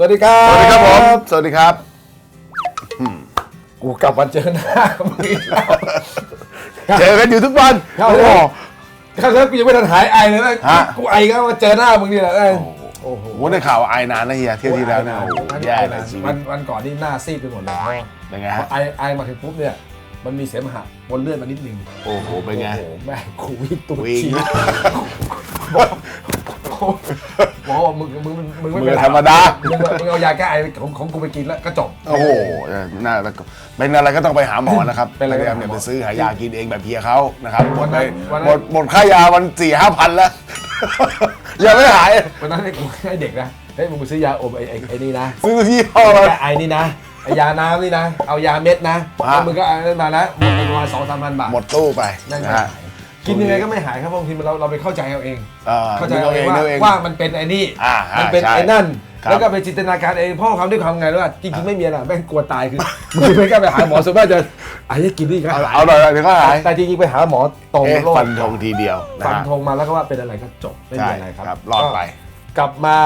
วัสดีครับ สวัสดีครับผม สวัสดีครับ กูกลับมาเจอหน้ามึงอีกแล้ว เจอกันอยู่ทุกวันครับโอ้โห ครั้งแรกกูยังไม่ทันหายไอเลยนะฮะ กูไอก็มาเจอหน้ามึงนี่แหละเอ้ยโอ้โหโอ้โหได้ข่าวไอนานนะเฮียเที่ยวที่แล้วเนี่ยโอ้โหวันแย่เลยชีวิวัตนวันก่อนนี่หน้าซีดไปหมดเลยเป็นไงพอฮะไอไอมาถึงปุ๊บเนี่ย มันมีเสมหะบนเลือดมานิดนึงโอ้โหเป็นไง โอ้โหแม่งกูวิ่งตูดวิ่ง ชี้บอก บอกมึงมึงมึงไม่มืเป็นอไรธรรมดา มึงมึงเอายาแก้ไอของของกูไปกินแล้วก็จบ โอ้โหเออน่าเป็นอะไรก็ต้องไปหาหมอนะครับเป็นอะไรก็พยายามหาหมออย่าไปซื้อหายากินเองแบบเฮียเขานะครับหมวัดนไปนั้นวันนั้นหมดหมดค่ายาวันสี่ห้าพันแล้ว ยังไม่หาย วันนั้นให้กูให้เด็กนะเฮ้ยมึงไปซื้อยาอมไอ้ไอ้ไอ้นี่นะซื้อที่ห้ออะไรยาไอนี่นะไอยาน้ำนี่นะ เอายาเม็ดนะอะ แล้วมึงก็เอานั่นมานะหมดไปประมาณสองสามพันบาท หมดตู้ไปนั่นนะไงฮะ กินยังไงก็ไม่หายครับเพราะบางทีเราเราไปเข้าใจเอาเองเออเข้าใจนึกเอาเอาเอเองงว่านึกเอาเองว่ามันเป็นไอ้นี่อ่าอ่ามันเป็นใช่ไอ้นั่นครับแล้วก็ไปจินตนาการเองเพราะความด้วยความไงรู้ว่าจริงๆไม่มีอะไรแม่งกลัวตายคือมึงไม่กล้าไปหาหมอส่วนมากจะไอ้นี่กินนี่ก็เอาหายเอาหน่อยเดี๋ยวก็หายแต่จริงๆไปหาหมอตรงเอ๊ะโรคฟันธงทีเดียวนะฟันฮะธงมาแล้วก็ว่าเป็นอะไรก็จบไม่มีใช่อะไรครับครับรอดไป ก็กลับมา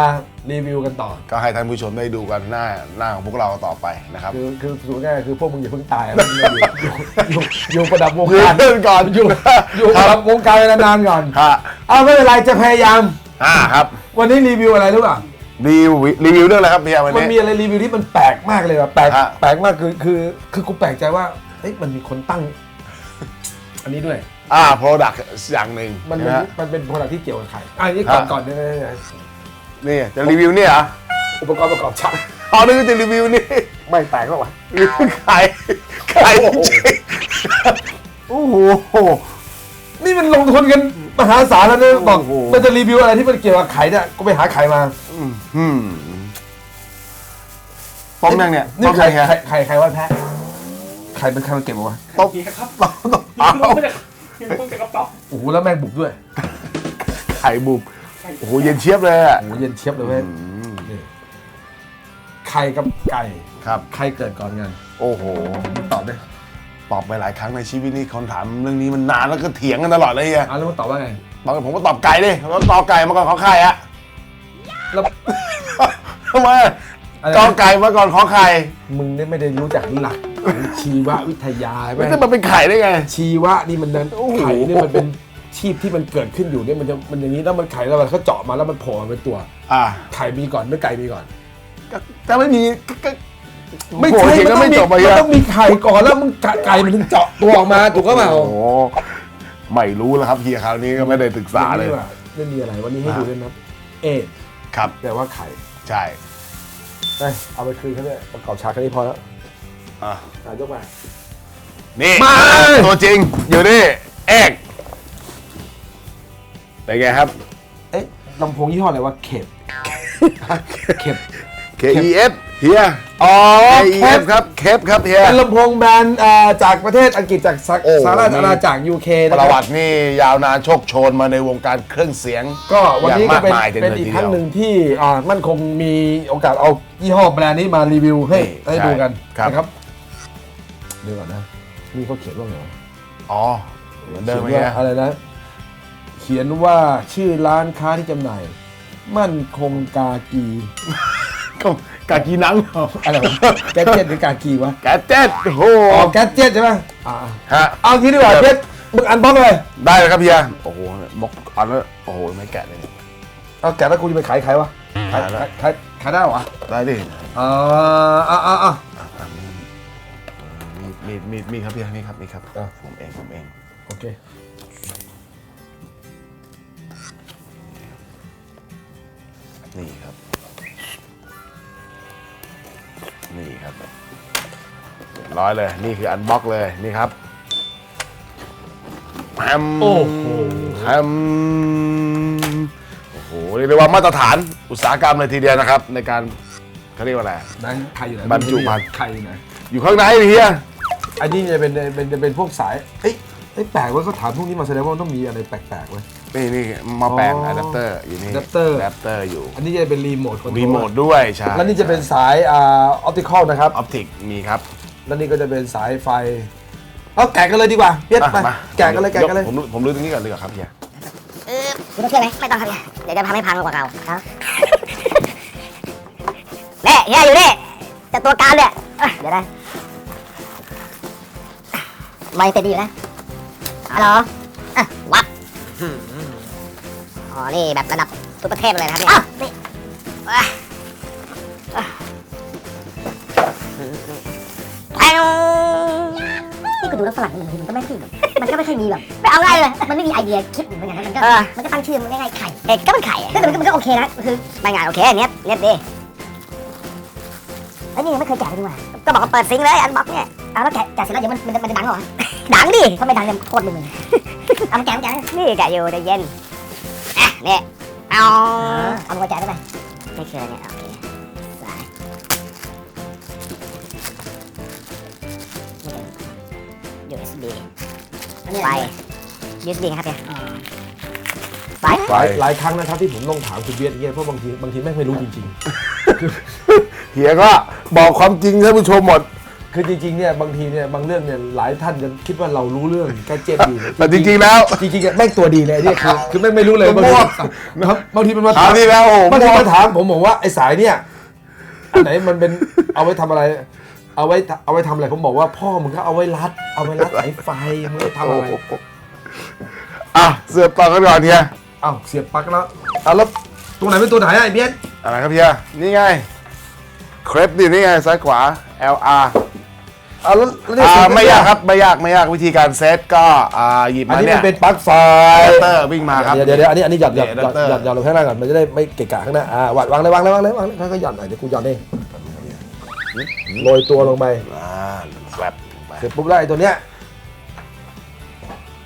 รีวิวกันต่อ ก็ให้ท่านผู้ชมได้ดูกันหน้าหน้าของพวกเราต่อไปนะครับคือคือสูงง่ายๆคือพวกมึงอย่าเพิ่งตายอะมึงอยู่อยู่อยู่อยู่ประดับวงยืการนก่อนอยู่อยู่ประดับวงการไปนานๆก่อน ฮะเอาไม่เป็นไรจะพยายาม อ่าครับวันนี้รีวิวอะไรรู้ป่ะรีวิวรีวิวเรื่องอะไรครับพี่ยาวันมันมีนี้ อะไรรีวิวที่มันแปลกมากเลยว่ะแปลกฮะ แปลกมากคือคือคือกูแปลกใจว่าเฮ้ยมันมีคนตั้ง อันนี้ด้วย อ่า product อย่างหนึ่งมันนะฮะ มันเป็นโปรดักที่เกี่ยวกับไข่อะอันนี้ก่อนฮะ ก่อนเนี่ยเนี่ยเนี่ยนี่จะรีวิวเนี่ยเหรออุปกรณ์ประกอบฉากอ๋อนี่คือจะรีวิวนี่ไม่แปลกหรอกวะรีวิวไข่ไข่จริงโอ้โหนี่มันลงทุนกันมหาศาลแล้วเนี่ยบอกโอ้โหมันจะรีวิวอะไรที่มันเกี่ยวกับไข่เนี่ยกูไปหาไข่มาอืมต้มยังเนี่ยนี่ต้มไข่ยังไงไข่ไข่ไข่ว่าแพ้ไข่เป็นใครมันเก็บมาวะต้มเฮียครับต้มต้มเอาเอาต้องจากกระเป๋าโอ้โหแล้วแม่งบุกด้วย ไข่บุบ โอ้โหเย็นเชียบเลยอะ โอ้โหเย็นเชียบเลยเว้ยนี่ไข่กับไก่ครับ ใครเกิดก่อนกันโอ้โห มึงตอบดิตอบไปหลายครั้งในชีวิตนี้คนถามเรื่องนี้มันนานแล้วก็เถียงกันตลอดเลยเฮียอะแล้วมึงตอบว่าไงบางคนผมก็ตอบไก่ดิแล้วตอบไก่มาก่อนขอไข่อะ แล้ว ทำไมอะไรนะกอไก่มาก่อนขอไข่มึงเนี่ยไม่ได้รู้จักหลักของชีววิทยาไหมไม่จะมาเป็นไข่ได้ไง ชีวะนี่มันนั้นโอ้โหไข่นี่มันเป็น ชีพที่มันเกิดขึ้นอยู่เนี่ยมันจะมันอย่างนี้แล้วมันไข่แล้วมันเขาเจาะมาแล้วมันโผล่มาเป็นตัวอ่าไข่มีก่อนไม่ไก่มีก่อนก็ถ้าไม่มีก็ก็ไม่โผล่ใช่จริงมันก็ต้อไม่งมีจบไปมันอะต้องมีไข่ก่อนแล้วมึงไก่ไก่มันถึงเจาะตัวออกมาถูกก็เปล่าโอ้โหไม่รู้แล้วครับเฮียคราวนี้ก็ไม่ได้ศึกษาเลยไม่มีอะไรวันนี้ให้ดูด้วยนะเอครับแต่ว่าไข่ใช่เอ้ยเอาไปคืนเขาเนี่ยประกอบฉากแค่นี้พอแล้วอะอะยกมานี่มาตัวจริงอยู่นี่เอก เป็นไงครับ เอ๊ะลำโพงยี่ห้ออะไรวะเข็บเข็บ KEF เฮีย อ๋อ KEF ครับเคฟครับเฮีย เป็นลำโพงแบรนด์อ่าจากประเทศอังกฤษจากสหโอ้ สหราชอาณาจักร UK ปนะคระรับวัตินี่ยาวนานโชคโชนมาในวงการเครื่องเสียงก็วันนี้ก็เป็นอย่างมากมายทีเดียวเป็นอีกครั้งหนึ่งที่อ่ามั่นคงมีโอกาสเอายี่ห้อแบรนด์นี้มารีวิวให้นี่ให้ดูกันใช่ครับนะครับดูก่อนนะนี่เขาเขียนว่าไงวะอ๋อเหมือนเดิมไหมขียนเฮีว่ายอะไรนะเขียนว่าชื่อร้านค้าที่จำหน่าย มั่นคงกากีก็กากีนังอะไรวะแกดเจ็ตหรือกากีวะแกเจ็ตโอ้โหอ๋อแกดเจ็ตใช่ไหมอ่าฮะเอางี้ดีกว่าเพชรมึงอันบ็อกเลยได้เลยครับเฮียโอ้โหบอกอันแล้วโอ้โหไม่แกะเลยเอาแกะแล้วกูจะไปขายใครวะขายขายแล้วขายขายได้เหรอวะได้ดิอ่าอ่าอ่าอ่ามีดมีดมีดครับเฮียนี่ครับนี่ครับอะผมเองผมเองโอเค นี่ครับ นี่ครับเรียบร้อยเลย นี่คืออันบ็อกเลยนี่ครับแฮมโอ้โห แฮมโอ้โหเรียกได้ว่ามาตรฐานอุตสาหกรรมเลยทีเดียวนะครับ ในการเขาเรียกว่าอะไร นั่นใครอยู่ไหนบรรจุภัณฑ์ ใครอยู่ไหนอยู่ข้างในเฮีย อันนี้จะเป็นเป็นจะเป็นพวกสายเอ้ย เอ้ยแปลกเว้ยเขาถามพวกนี้มาแสดงว่ามันต้องมีอะไรแปลกๆเว้ย นี่นี่มาแปลงอ๋ออะแดปเตอร์อยู่นี่อะแดปเตอร์อะแดปเตอร์อยู่ อันนี้จะเป็นรีโมทคอนโทรลรีโมทด้วยใช่แล้วนี่จะเป็นสายอ่าออปติคอลนะครับ ออปติกมีครับแล้วนี่ก็จะเป็นสายไฟ เอาแกะกันเลยดีกว่าเพียรอะไปมาแกะกันเลยแกะกันเลย ผมผมรู้ตรงนี้ก่อนเลยเหรอครับเฮียเออคุณต้องเชื่อไหมไม่ต้องครับเดี๋ยวจะทำให้พังกว่าเก่าครับเน่เฮียอยู่นี่แต่ตัวการเนี่ยเอ้ยเดี๋ยวนะไม่เต็มดีอยู่นะ ฮัลโหลอะวัดอ๋อ นี่แบบระดับซุปเปอร์เทพเลยนะครับเนี่ยนี่อะอะแทงนี่ก็ดูแล้วฝรั่งมันมันก็ไม่ค่อยมันก็ไม่ค่อยมีแบบไม่เอาง่ายเลย มันไม่มีไอเดียคิดเหมือนกันนะมันก็มันก็ตั้งชื่อมันง่ายๆไข่เอ็ก็มันไข่แต่มันก็มันก็โอเคนะคือไม่ง่ายโอเคเนี้ยเนี้ยดีไอ้นี่ยังไม่เคยแกะเลยดีกว่าก็บอกว่าเปิดซิงค์เลยอันบ็อกเนี่ยเอาแล้วแกะแกะเสร็จแล้วเดี๋ยวมันมันมันจะดังเหรอ ดังดิถ้าไม่ดังเนี่ยโคตรมึงเลยเอามาแกะมาแกะนี่แกะอยู่ใจเย็นอะเนี่ยเอาเอามาแกะได้ไหมไม่เชื่อเนี่ยโอเคสายนี่เป็น USB ไฟ USB ครับเนี่ยไฟหลายหลายครั้งนะครับที่ผมลองถามคุณเวียดเนี่ยเพราะบางทีบางทีแม่งไม่รู้จริงเฮียก็บอกความจริงให้ผู้ชมหมดๆ คือจริงๆเนี่ยบางทีเนี่ยบางเรื่องเนี่ยหลายท่านจะคิดว่าเรารู้เรื่องแกเจ็บดีเลยแต่จริงๆแล้วจริงๆเนี่ยแม่งตัวดีเลยเนี่ยคือคือแม่งไม่รู้เลยมั่บางทีวนะครับบางทีมันมาคราวที่แล้วโอ้โหบางทีมั่วมาถามผมบอกว่าไอ้สายเนี่ยอันไหนมันเป็นเอาไว้ทำอะไร เอาไว้เอาไว้ทำอะไรผมบอกว่าพ่อมึงก็เอาไว้รัด เอาไว้รัดสายไฟมึงเอาไว้ทำอะไรอะเสือบต่อกันก่อนเฮียเอ้าเสียบปลั๊กแล้วเอาแล้วตัวไหนเป็นตัวไหนอะไอ้เบี้ยนอะไรครับเฮียนี่ไงเครปดินี่ไงซ้ายขวา LR เอาแล้วแล้วเนี่ยอ่าเสีบไม่ยากครับไม่ยากไม่ยากวิธีการเซตก็อ่าหยิบอันมานี้เนี่มัยนเป็นปลั๊กไฟอะแดปเตอร์วิ่งมาครับเดี๋ยวเดี๋ยวเดี๋ยวอันนี้อันนี้หย่อนหย่อนเนี่ยหย่อน adapter หย่อนหย่อนลงข้างล่างก่อนมันจะได้ไม่เกะกะข้างหน้าอ่าวางวางเลยวางเลยวางเลยวางเลยค่อยๆหย่อนหน่อยเดี๋ยวกูหย่อนเองโรยตัวลงไปอ่าแฟลปไปเสร็จปุ๊บแล้วไอ้ตัวเนี้ย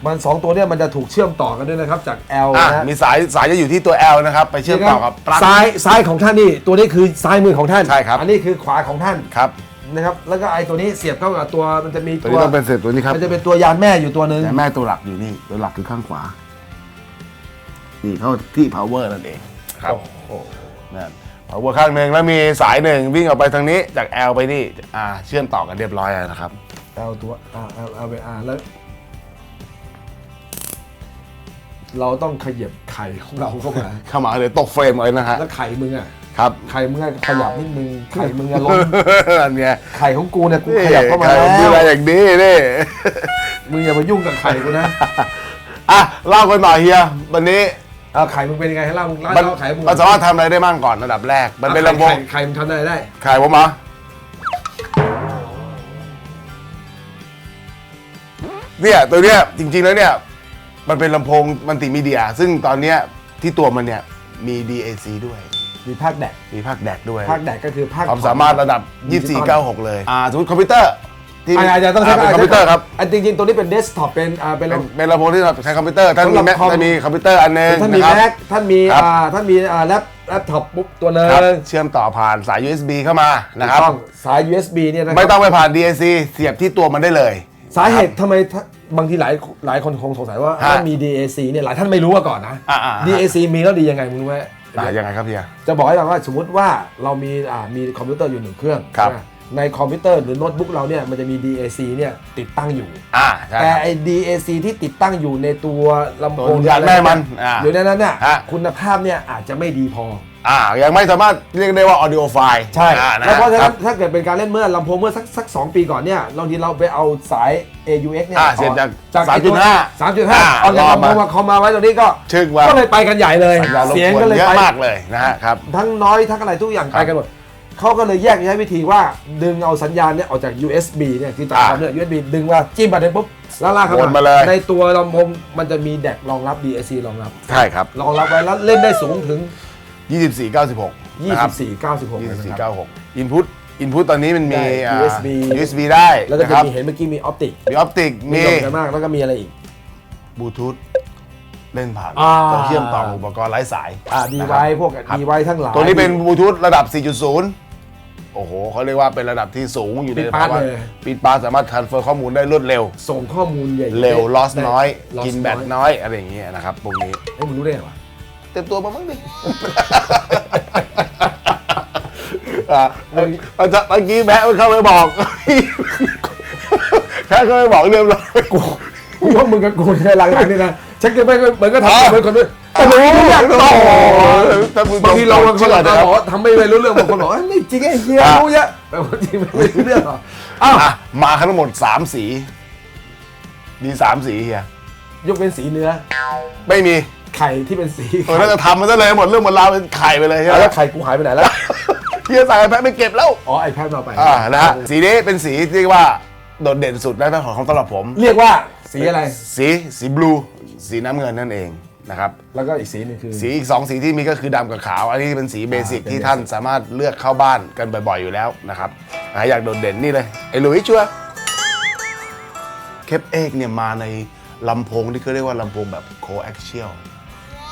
มันสองตัวเนี้ยมันจะถูกเชื่อมต่อกันด้วยนะครับจาก L อะนะมีสายสายจะอยู่ที่ตัว L นะครับ ไปเชื่อมต่อกับปลั๊ก ซ้ายซ้ายของท่านนี่ ตัวนี้คือซ้ายมือของท่าน ใช่ครับ อันนี้คือขวาของท่าน ครับ นะครับแล้วก็ไอ้ตัวนี้เสียบเข้ากับตัวมันจะมีตัวตัวนี้ต้องเป็นเสร็จตัวนี้ครับมันจะเป็นตัวยานแม่อยู่ตัวหนึ่งแต่แม่ตัวหลักอยู่นี่ตัวหลักคือข้างขวา นี่เข้าที่ power นั่นเองครับโอ้โหนั่น power ข้างหนึ่งแล้วมีสายหนึ่งวิ่งออกไปทางนี้จาก L ไปนี่อ่าเชื่อมต่อกันเรียบร้อยแล้วนะครับ L ตัว R L L ไป R แล้ว เราต้องขยับไข่ของเราเข้ามาเข้ามาเลยตกเฟรมเลยนะฮะแล้วไข่มึงอะ ครับไข่มึงอะขยับนิดนึงไข่มึงอะลงอันเนี้ยไข่ของกูเนี่ยกูขยับเข้ามาใครแล้ดูแลวอย่างนี้นี่มึงอย่ามายุ่งกับไข่กูนะอะเล่ากันต่อเฮียวันนี้เอาไข่มึงเป็นยังไงให้เล่าเล่ามันเล่าไข่มึงมันสามารถทำอะไรได้บ้างก่อนระดับแรก มันเป็นลำโพงไข่ไข่มึงทำอะไรได้ขายผมเหรอเนี่ยตัวเนี้ยจริง ๆแล้วเนี่ยมันเป็นลำโพงมัลติมีเดีย ซึ่งตอนเนี้ยที่ตัวมันเนี่ยมี DAC ด้วย มีภาคแดกมีภาคแดกด้วย ภาคแดกก็คือภาคความสามารถระดับ 2496 เลย อ่าสมมติคอมพิวเตอร์ที่อ่าอาจจะต้องใช้าเป็นคอมพิวเตอร์ครับอันจริงๆ ตัวนี้เป็นเดสก์ท็อปเป็นอ่าเป็นเป็นเป็นลำโพงที่ใช้คอมพิวเตอร์ท่านมีสำหรับแม็กคอมท่านมีคอมพิวเตอร์อันหนึงท่านมีนะครับแม็กท่านมีครับอ่าท่านมีอ่าแล็ปแล็ปท็อปปุ๊บตัวหนึงครับเชื่อมต่อผ่านสาย USB เข้ามานะครับต้องสาย USB เนี่ยนะครัไม่ต้องไปผ่าน DAC เสียบที่ตัวมันได้เลย สาเหตุทำไมถ้าบางทีหลายหลายคนคงสงสัยว่าฮะถ้ามี DAC เนี่ยหลายท่านไม่รู้มาก่อนนะอ่าอ่า DAC มีแล้วดียังไงมึงรู้ไหม อ่ายังไงครับเฮีย จะบอกให้ฟังว่าสมมติว่าเรามีอ่ามีคอมพิวเตอร์อยู่หนึ่งเครื่องครับใช่ไหมในคอมพิวเตอร์หรือโน้ตบุ๊กเราเนี่ยมันจะมี DAC เนี่ยติดตั้งอยู่ อ่าใช่แต่ไอ้ DAC ที่ติดตั้งอยู่ในตัวลำโพงตัวยานแม่มันอ่าหรือในนั้นเนี่ยฮะ คุณภาพเนี่ยอาจจะไม่ดีพอ อ่ายังไม่สามารถเรียกได้ว่า audio file ใช่อ่านะแล้วเพราะฉะคนั้รันบถ้าเกิดเป็นการเล่นเมื่อลำโพงเมื่อสักสักสองปีก่อนเนี่ยบางทีเราไปเอาสาย AUX เนี่ยอ่าเสียบจากจาก3.5ไอ้ตัว3.5เอาจากรอลำโพมางมาคอมมาไว้ตรงนี้ก็ชึกว่า ก็เลยไปกันใหญ่เลย สัญญาณรบเสียงกวก็นเลยเยอะไปมากเลยนะฮะครับ ทั้งน้อยทั้งอะไรทุกอย่างครับไปกันหมดเขาก็เลยแยกใช้วิธีว่าดึงเอาสัญญาณเนี่ยออกจาก USB เนี่ยที่ตาอ่ามเนี่ย USB ดึงว่าจิ้มไปเลยปุ๊บแล้วลากเข้าวนมาเลย ในตัวลำโพงมันจะมีแดกรองรับ DAC รองรับ ใช่ครับ รองรับไว้แล้วเล่นได้สูงถึง 2496นะครับ24 96เลยนะครับ2496 input input ตอนนี้มันมี ได้อ่า USB USB ได้แล้วก็นะจะครับมีเห็นเมื่อกี้มีออปติกมี optic มีนิยมกันมากแล้วก็มีอะไรอีก บลูทูธเล่นผ่านอ่า ต้องเชื่อมต่ออุปกรณ์ไร้สายอ่าดีนะคไว้รับพวกครับดีไว้ทั้งหลาย ตัวนี้เป็นบลูทูธระดับ 4.0 โอ้โหเขาเรียกว่าเป็นระดับที่สูงอยู่ในปิดปาร์ตภาวะเลย ปิดปาร์ตสามารถ transfer ข้อมูลได้รวดเร็ว ส่งข้อมูลใหญ่เร็ว loss ได้น้อย loss กินแบตน้อยน้อย อะไรอย่างเงี้ยนะครับพวกนี้เอ้ยมึงรู้ได้ไงวะเต็มตัวมาบ้างดิ อะเมื่อกี้เมื่อกี้แม่มันเข้าไปบอกแม่เข้าไปบอกเรียบร้อยกูกูว่ามึงกับกูในหลังๆนี่นะชักจะไม่เหมือนก็ทำอ๋อเหมือนคนด้วยโอ้โหอยากโอ้ต่อโหท่านผู้ชมบางทีเราบางคนเชื่อเรานะครับบอกว่าทำไม่รู้เรื่องบางคนบอกว่าไม่จริงไอ้เฮียอะรู้เยอะแต่ว่าจริงไม่รู้เรื่องหรอกอ้าวอะมาทั้งหมดสามสี มีสามสีเฮียยกเป็นสีเนื้อ ไม่มี ไข่ที่เป็นสีเออน่าจะทำมันซะเลยหมดเรื่องหมดราวเป็นไข่ไปเลยใช่ไหมอะแล้วไข่กูหายไปไหนแล้ว เฮียใส่แพ้ไม่เก็บแล้ว อ๋อไอแพดมาไปอ่านะฮะสีนี้เป็นสีที่ว่าโดดเด่นสุดแล้วของสำหรับผม เรียกว่าสีอะไร สีสีบลูสีน้ำเงินนั่นเองนะครับ แล้วก็อีกสีหนึงคือ สีอีกสองสีที่มีก็คือดำกับขาว อันนี้เป็นสีเบสิกเป็น ที่เบสิกท่านสามารถเลือกเข้าบ้านกันบ่อยๆอยู่แล้วนะครับอะอยากโดดเด่นนี่เลย ไอ้หลุยส์ชัวร์เคปเอกเนี่ยมาในลำโพงที่เขาเรียกว่าลำโพงแบบโคแอคเชียล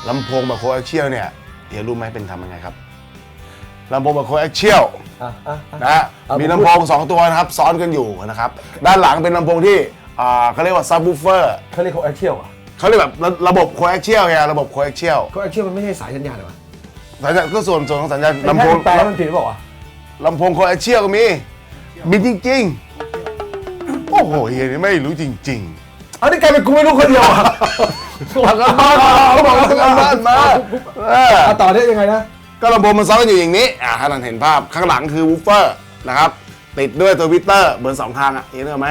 ลำโพงแบบโคแอคเชียลเนี่ยเดี๋ยวรู้ไหมเป็นทำยังไงครับลำโพงแบบโคแอคเชียลอะอะอะ นะฮะเอามี มีลำโพง2ตัวนะครับซ้อนกันอยู่นะครับด้านหลังเป็นลำโพงที่อ่าเขาเรียกว่าซับ w ูเฟอร์เขาเรียกเขาแอคเชียลอะเขาเรียกแบบระระบบโคแอคเชียลไงระบบโคแอคเชียลเขาแอคเชียลมันไม่ใช่สายสัญญาณเหรอวะสัญญาณก็ส่วนส่วนของสัญญาณลำลำโพโพงงแปลแล้วมันผิดหรือเปล่าวะลำโพงโคแอคเชียลก็มี มีจริง ๆ โอ้โหเฮียนี่ไม่รู้จริงเอานี่กลายเป็นกูไม่รู้คนเดียวอะ ๆทำกันบ้านเขาบอกทำกันบ้านมาเออเอาต่อได้ยังไงนะก็ลำโพงมันซ้อนกันอยู่อย่างนี้อ่าถ้าท่านเห็นภาพข้างหลังคือวูฟเฟอร์นะครับติดด้วยตัววิเตอร์เหมือนสองทางอะเห็นไหม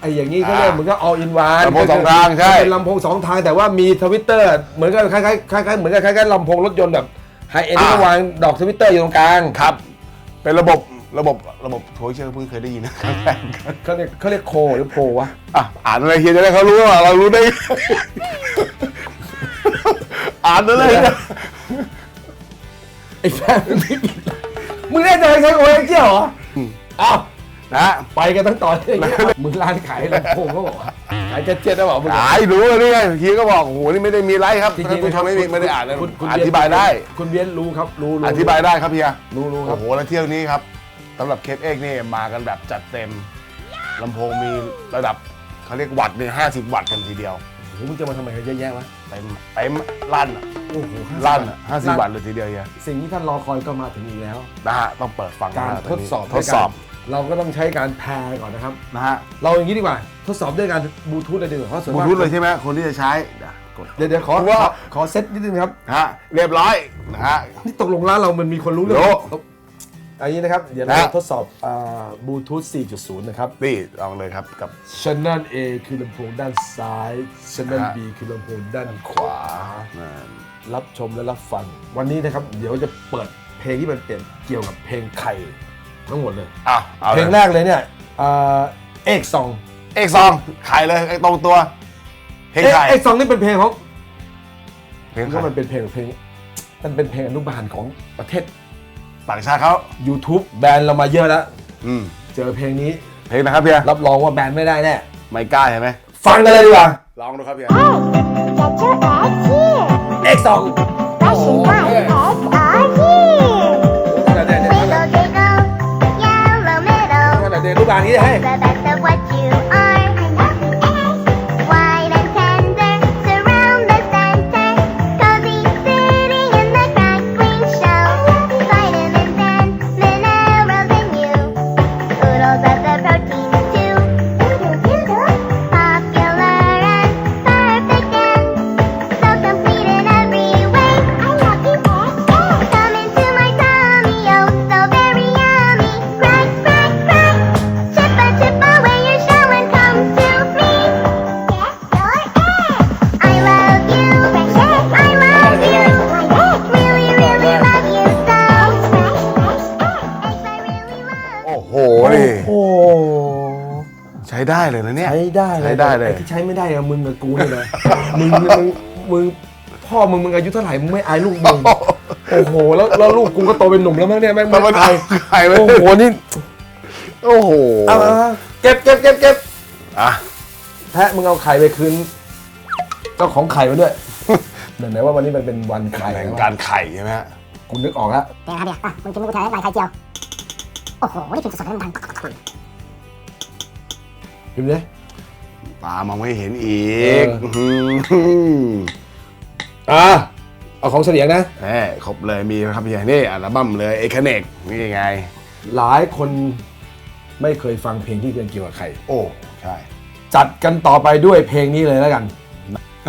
ไอ้อย่างนี้เขาเรียเหมือนกับ all in one ลำโพงสองทางใช่เป็นลำโพงสองทางแต่ว่ามีทวิตเตอร์เหมือนกับคล้ายๆคล้ายๆเหมือนกับคล้ายๆลำโพงรถยนต์แบบไฮเอ็นที่วางดอกทวิตเตอร์อยู่ตรงกลางครับ เป็นระบบ ระบบระบบโถเชื่อเพิ่งเคยได้ยินนะครั้งแรกเขาเรียกเขาเรียกโคหรือโพวะอะอ่านอะไรเฮียจะได้เขารู้ว่าเรารู้ได้ อ่านอะไรนะไอ้แฟนมึงผิดมึงแน่ใจใช้โคแอคเชียลเหรออ้าวนะ ไปกันทั้งตอนอย่างเงี้ยมึงร้านขายลำโพงเขาบอกว่าขายแจ็ตเจ็ตนะบอกมึง ขายรู้เลยนี่ไงเฮียก็บอกโอ้โหนี่ไม่ได้มีไรครับจริงท่านๆผู้ชมไม่มีไม่ได้อ่านนะคุณคุณอธิบายได้ คุณเบียนรู้ครับรู้รู้อธิบายได้ครับเฮียรู้รู้ครัโอ้บ โหแล้วเที่ยวนี้ครับ สำหรับเคปเอกนี่มากันแบบจัดเต็มลำโพงมีระดับเขาเรียกวัตต์เนี่ยห้าสิบวัตต์กันทีเดียวโอ้โหมึงจะมาทำไมกันเยอะแยะวะเต็มเต็มลั่นอะโอ้โหลั่นห้าสิบวัตต์เลยทีเดียวเฮียสิ่งที่ท่านรอคอยก็มาถึงอีกแล้ว นะฮะต้องเปิดฟังการนะทดสอบทดสอบเราก็ต้องใช้การแพร์ก่อนนะครับ นะฮะเราอย่างนี้ดีกว่า ทดสอบด้วยการบลูทูธเลยดีกว่าเพราะส่วนบลูมากทูธเลยใช่ไหมคนที่จะใช้เดี๋ยวกด เดี๋ยวเดี๋ยวขอว่า ขอขอเซตนิดนึงครับ นะฮะเรียบร้อยนะฮะ นี่ตกลงร้านเรามันมีคนรู้เรื่องรู้ อันนี้นะครับ เดี๋ยวเรานะจะทดสอบบลูทูธ 4.0 นะครับ นี่ลองเลยครับกับ Channel A คือลำโพงด้านซ้าย Channel ฮะ B คือลำโพงด้านขขวาวานั่นรับชมและรับฟัง วันนี้นะครับ เดี๋ยวจะเปิดเพลงที่มันเปลี่ยนเกี่ยวกับเพลงไข่ ทั้งหมดเลยอ้าวเอาเพลงแรกเลยเนี่ยเอ่อเอกซองเอกซองขายเลยไอ้ตรงตัวเพลงไทยเอกซองนี่เป็นเพลงของเพลงไทก็ยมันเป็นเพลงเพลง มันเป็นเพลงอนุบาลของประเทศ ต่างชาติเขา YouTube แบนเรามาเยอะแล้ว อืมเจอเพลงนี้ เพลงนะครับเพียรับรองว่าแบนไม่ได้แน่ ไม่กล้าใช่ไหมฟังกันเลยดีกว่า ลองดูครับเพีย Get your eggs here. เอกซอง Fresh and fried eggs are here. ได้เลยนะเนี่ย ใช้ได้เลยใช้ได้เลยอ้ที่ใช้ไม่ได้อะมึงกับกูเนี่ยนะมึงมึงมึงพ่อมึงมึงอายุเท่าไหร่มึงไม่อายลูกมึงโอ้โหแล้วแล้วลูกกูก็โตเป็นหนุ่มแล้วมั้งเนี่ยแม่งมันไม่มาอายขายไว้โอ้โหนี่โอ้โหเอาเอาเอาเก็บเก็บเก็บเก็บอะแพะมึงเอาไข่ไปคืนเจ้าของไข่มาด้วยเดี๋ยวไหนว่าวันนี้มันเป็นวันไข่แห่งนะการไข่ใช่ไหมฮะกูนึกออกแล้วเป็นไงครับเนี่ยอะมึงกินมึงกูแทนลายไข่เจียว โอ้โห นี่กินสดๆให้มันดัง พิมพ์เลย ตามองไม่เห็นอีกเออหืออะเอาของเสลียงนะแหมครบเลยมีครับพี่นี่อัลบั้มเลยเอคเนกนี่ไง หลายคนไม่เคยฟังเพลงที่เป็นเกี่ยวกับไข่ โอ้ใช่จัดกันต่อไปด้วยเพลงนี้เลยแล้วกัน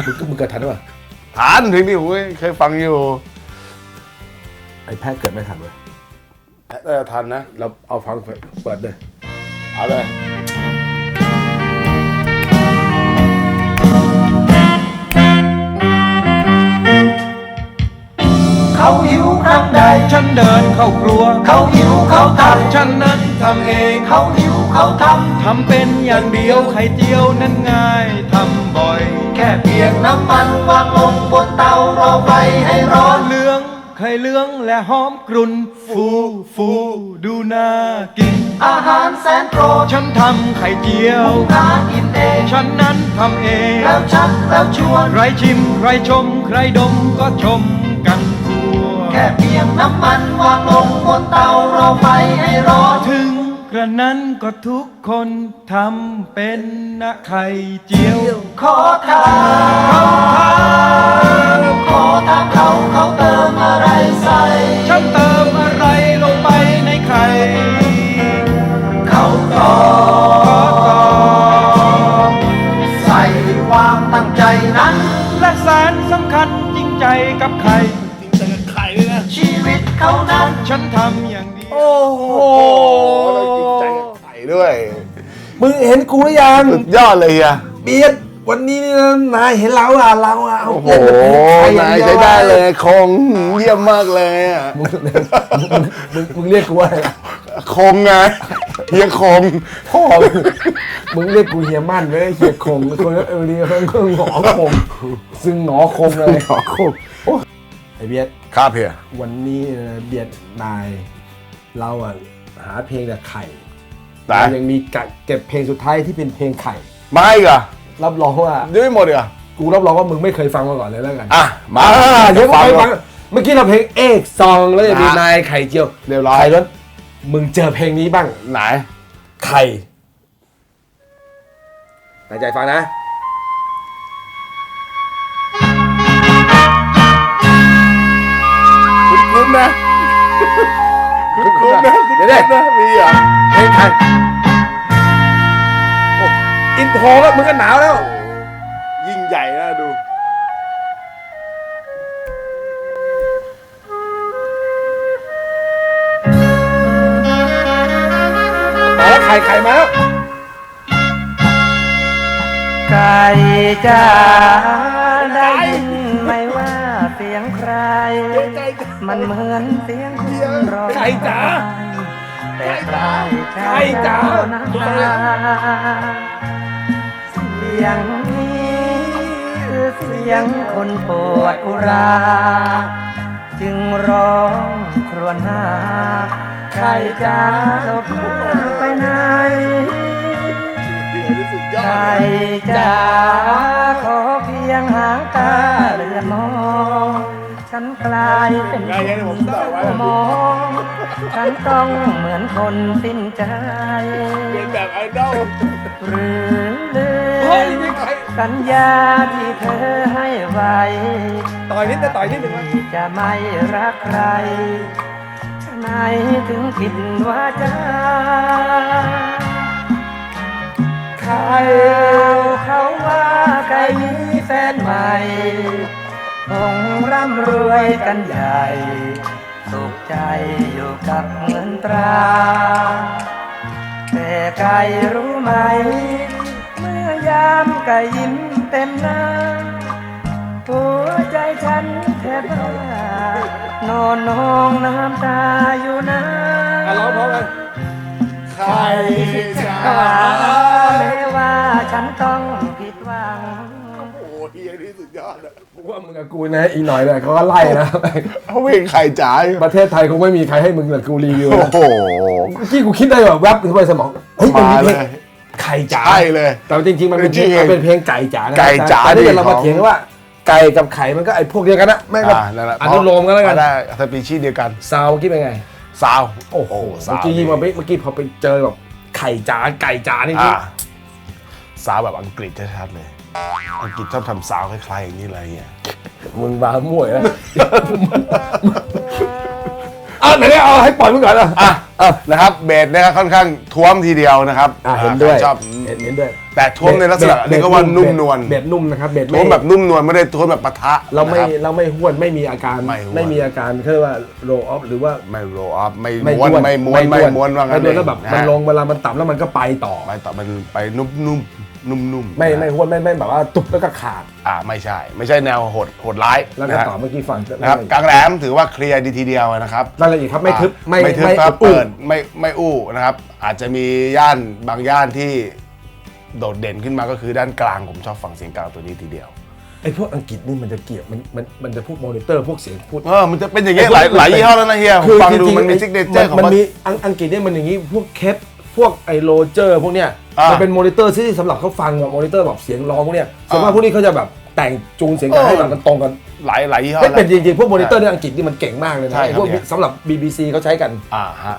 มึงมึงเกิดทันหรือเปล่าฐานถึงนี่โอ้ยเคยฟังอยู่ไอ้แพทย์เกิดไม่ทันเว้ยเออทันนะ เราเอาฟังเปิดเลยเอาเลย เขาหิวครั้งใด ฉันเดินเข้าครัว เขาหิวเขาทำฉันนั้นทำเอง เขาหิวเขาทำทำเป็นอย่างเดียวไข่เจียวนั้นง่ายทำบ่อย แค่เพียงน้ำมันวางลงบนเตารอไฟให้ร้อนเหลืองไข่เหลืองและหอมกรุ่นฟูฟูดูน่ากิน อาหารแสนโปรดฉันทำไข่เจียวหากินเอง ฉันนั้นทำเอง แล้วชักแล้วชวน ใครชิมใครชม ใครดมก็ชมกันทั่วแค่เพียงน้ำมันวางลงบนเตารอไฟให้ร้อนถึงกระนั้นก็ทุกคนทำเป็นนะไข่เจียว ขอทานขอทานเขาเขาเติมอะไรใส่ฉันเติมอะไร ยังสุดยอดเลยเฮียเบียดวันนี้นี่นะนายเห็นเราอะเราอะเอาโอ้โหเบียดมาเป็นไข่นายองใช้วได้เลยคงเยี่ยมมากเลยอะมึงมึงมึงมึงเรียกกูว่าอะไรนะคงไงเฮียคงพ่อมึงมึงเรียกกูเฮียมั่นไม่ได้เฮียคงคนละเออเรียกเขาหงอคง ซึ่งหงอคงเลยหงอคงโอ้ไอเบียดครับเฮียวันนี้นะเบียดนาย เราอะหาเพลงแต่ไข่ ได้เรายังมีกะเก็บเพลงสุดท้ายที่เป็นเพลงไข่ มาอีกเหรอรับรองว่ายังไม่หมดอีกเหรอกูรับรองว่ามึงไม่เคยฟังมาก่อนเลยแล้วกันอะมาอ่าเดี๋ยวฟัไปงฟังเมื่อกี้เราเพลงเอกซองแล้วจะมีอะนายไข่เจียวเรียบร้อยไข่ล้นมึงเจอเพลงนี้บ้างไหนไข่ตั้งใจฟังนะคุ้นๆนะคุ้นๆนะเดี๋ยวๆคุ้นๆนะมีเหรอ เพลงไข่โอ้อินโทรแล้วมึงก็หนาวแล้ว ยิ่งใหญ่นะดู มาแล้วไข่ไข่มาแล้ว ไก่จ้าได้ยินไหมว่าเสียงใคร มันเหมือนเสียงคนร้องไก่จ๋าแต่ใคร ไก่จ๋านะเสียงนี้คือเสียงคนปวดอุรา จึงร้องครวญหาใครจ้าหลบไปไหนใครจะขอเพียงหางตาเรือนมอง ฉันกลายเป็น ไงไงผมใส่ไว้มอง ฉันต้องเหมือนคนสิ้นใจ เป็นแบบไอดอลหรือลืเฮ้ยมนี่ไข่สัญญาที่เธอให้ไว้ ต่อยนิดนะต่อยนิดหนึ่งนะที่จะไม่รักใครฉะไหนถึงผิดว่าจาข่าวเขาว่าไก่มีแฟนใหม่ คงร่ำรวยกันใหญ่ สุขใจอยู่กับเงินตรา แต่ไก่รู้ไหม เมื่อยามไก่ยิ้มเต็มหน้า หัวใจฉันแทบบ้านอนนองน้ำตาอยู่นะอะร้องพร้อมกันไข่จ้าแม้ว่าฉันต้อง ว่ามึงกับกูนะอีกหน่อยเนี่ยเขาก็ไล่นะเขาเพลงไข่จ๋าอยู่ประเทศไทยคงไม่มีใครให้มึงกับกูรีวิวโอ้นะโหเมื่อกี้กูคิดได้แบบแวบขึ้นไปสมองเฮ้ยมันมีมาเพเลลงยไข่จ๋าใช่เลย แต่จริงๆมันเป็นเพลงจริงๆมันเป็นเพลงไก่จ๋านะไก่จ๋าแต่ถ้าเกิดดิเรามาของเถียงกันว่าไก่กับไข่มันก็ไอ้พวกเดียวกันนะไม่ก็อ่านั่นแหละอนุโลมกันแล้วกันได้สปีชีส์เดียวกันซาวคิดเป็นไงซาวโอ้โหซาเมื่อวกี้ยิ่งมาเมื่อกี้พอไปเจอแบบไข่จ๋าไก่จ๋านี่อ่าซาวแบบอังกฤษชัดๆเลย อังกฤษชอบทำซาวคล้ายๆอย่างนี้เลยเนี่ยมึงมามั่วแล้วอะไหนเนี่ยเอาให้ปล่อยมึงก่อนอะอะอะนะครับเบสนะครับค่อนข้างท้วมทีเดียวนะครับอะเห็นด้วยใครชอบเห็นเห็นด้วยแต่ท้วมในลักษณะนี้ก็ว่านุ่มนวลเบ็ดนุ่มนะครับเบ็ดท้วมแบบนุ่มนวลไม่ได้ท้วมแบบปะทะเราไม่นะครับเราไม่ห้วนไม่มีอาการไม่ห้วนไม่มีอาการเขาเรียกว่าโรออฟหรือว่าไม่โรออฟไม่ม้วนไม่ม้วนไม่ม้วนว่างั้นไม่ม้วนแล้วแบบนะมันฮะลงเวลามันต่ำแล้วมันก็ไปต่อไปต่อมันไปนุ่ม นุ่มนุ่มนุ่มๆไม่นะไม่ห้วนไม่ไม่แบบว่าตุบแล้วก็ขาด อ่าไม่ใช่ ไม่ใช่แนวโหดโหดร้ายแล้วก็นะฮะต่อเมื่อกี้ฟังนะครับกลางแหลมถือว่าเคลียร์ดีทีเดียวนะครับรายละเอียดครับไม่ทึบไม่ไม่ทึบไม่ครับอู้เปิดไม่ไม่อู้นะครับ อาจจะมีย่านบางย่านที่โดดเด่นขึ้นมาก็คือด้านกลางผมชอบฟังเสียงกลางตัวนี้ทีเดียว ไอ้พวกอังกฤษนี่มันจะเกี่ยวมันมันมันจะพวกมอนิเตอร์พวกเสียงพูดเออมันจะเป็นอย่างเงี้ยหลายหลายยี่ห้อแล้วนะเฮียผมฟังดูมันมีซิกเนเจอร์ของมันมันมีอังอังกฤษเนี่ยมันอย่างนี้พวกเคป พวกไอโรเจอร์พวกเนี้ยอ่ามั มันเป็นมอนิเตอร์ที่สำหรับเขาฟังแบบมอนิเตอร์แบบเสียงร้องพวกเนี้ยส่วนมากอ่าพวกนี้เขาจะแบบแต่งจูนเสียงกันเออให้แบบมันตรงกันหลายหลายยี่ห้อ ไม่แล้วเป็นจริงๆพวกมอนิเตอร์ในอังกฤษนี่มันเก่งมากเลยนะใช่ไอ้พวกครับสำหรับ BBC เขาใช้กันอ่าฮะ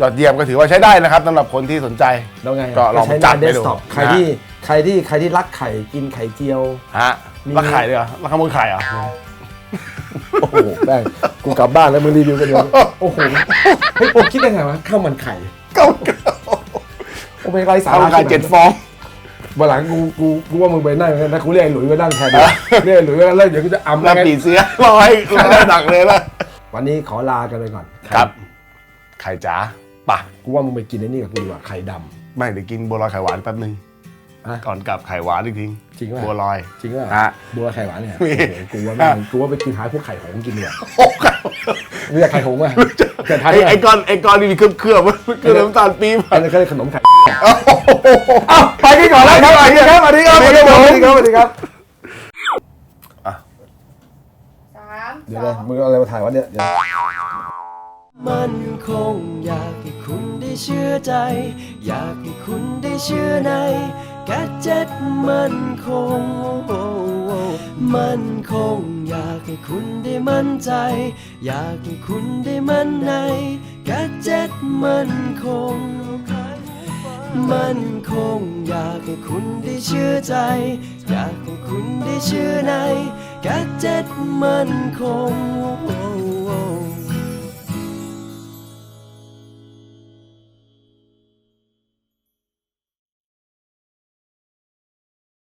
ยอดเยี่ยมก็ถือว่าใช้ได้นะครับสำหรับคนที่สนใจ แล้วไงก็ลองใช้จังาดนไปเดสดูก์ท็อปใครนะที่ใครที่ใครที่รักไข่กินไข่เจียว ฮะมี รักไข่ด้วยเหรอรักขโมยไข่เหรอโอ้โหแม่งกูกลับบ้านแล้วมึงรีวิวกันเดียวโอ้โหเฮ้ยโอ้คิดยังไงวะข้าวมันไข่ เก้า โอ้ไม่ไรสาเอาระไข่เจ็ดฟอง วันหลังกูกูกูว่ามึงไปนั่งนะกูเรียกไอ้หลุยมานั่งแทนดีกว่าเรียกไอ้หลุยมานั่งแล้วเดี๋ยวกูจะอำแล้วไงปีเสื้อร้อยร้อยหนักเลยนะวันนี้ขอลากันไปก่อนครับ ไข่จ๋าปะกูว่ามึงไปกินไอ้นี่กับกูดีกว่าไข่ด ไม่เดี๋ยวกินบัวลอยไข่หวานแป๊บนึงฮะก่อนกลับไข่หวานอีกทีจริงป่ะบัวลอยำจริงป่ะฮะบัวไข่หวานเนี่ยมี โอ้โหกูว่าแม่งกูว่าไปกินหาพวกไข่หงส์กินดีกว่าโอ้ไข่ไม่อยากไข่หงส์อะแต่ทันไอ้เนี่ยไอ้ก้อนไอ้ก้อนนี่มีเคลือบเคลือบเคลือบน้ำตาลปี๊บอันนี้ก็เลยขนมไข่ อ้าวไปกันก่อนแล้วครับสวัสดีครับสวัสดีครับสวัสดีครับสวัสดีครับสวัสดีครับสามเดี๋ยวเลยมึงเอาอะไรมาถ่ายวะเนี่ยเดี๋ยวมันคงอยากให้คุณได้เชื่อใจ อยากให้คุณได้เชื่อในแกดเจ็ตมันคงมันคงอยากให้คุณได้มั่นใจ อยากให้คุณได้มั่นในแกดเจ็ตมันคง มันคงอยากให้คุณได้เชื่อใจ อยากให้คุณได้เชื่อในแกดเจ็ดมันคง